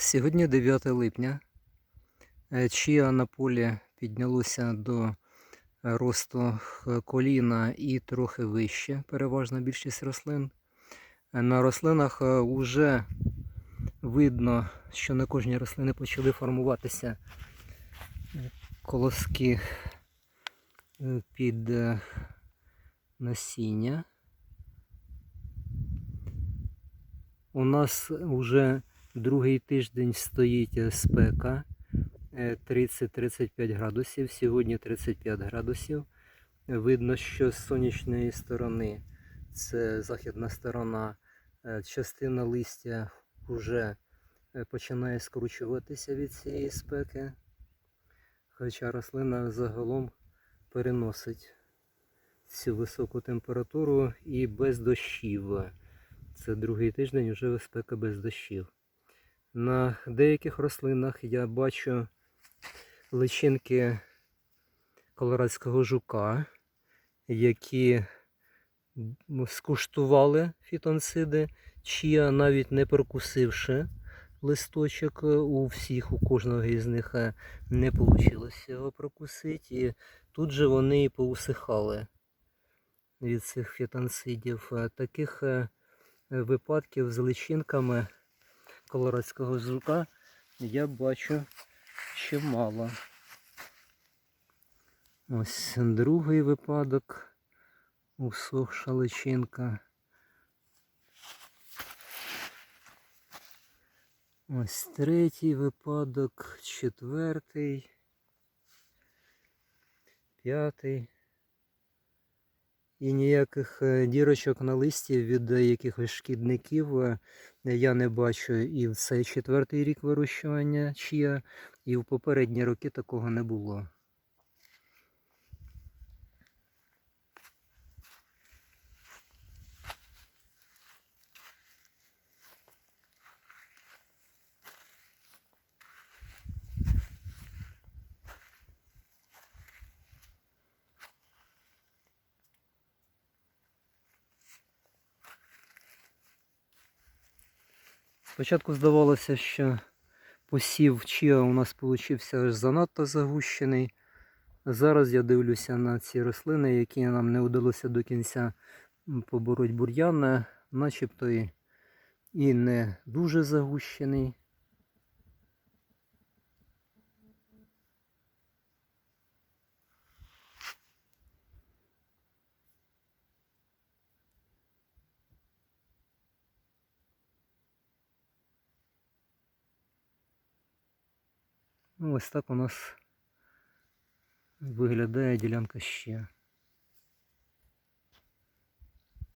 Сьогодні 9 липня. Е, Чия на полі піднялося до росту коліна і трохи вище, переважна більшість рослин. Е, На рослинах вже видно, що на кожній рослині почали формуватися е, колоски е, під е, насіння. У нас вже другий тиждень стоїть е, спека е, 30-35 градусів. Сьогодні 35 градусів. Е, Видно, що з сонячної сторони, це західна сторона, е, частина листя вже е, починає скручуватися від цієї спеки. Хоча рослина загалом переносить цю високу температуру і без дощів. Це другий тиждень вже спека без дощів. На деяких рослинах я бачу личинки колорадського жука, які скуштували фітонциди, чия навіть не прокусивши листочок, е, у всіх, у кожного із них е, не вийшло його прокусити. І тут же вони і поусихали від цих фітонцидів. Е, Таких випадків з личинками колорадського жука я бачу чимало. Ось другий випадок. Усохша личинка. Ось третій випадок, четвертий, п'ятий. І ніяких е, дірочок на листі від якихось шкідників е, я не бачу і в цей четвертий рік вирощування чия, і в попередні роки такого не було. Спочатку здавалося, що посів чіа у нас получився аж занадто загущений. Зараз я дивлюся на ці рослини, які нам не вдалося до кінця побороти побороть бур'ян, начебто і не дуже загущений. Ну, ось так у нас виглядає ділянка ще.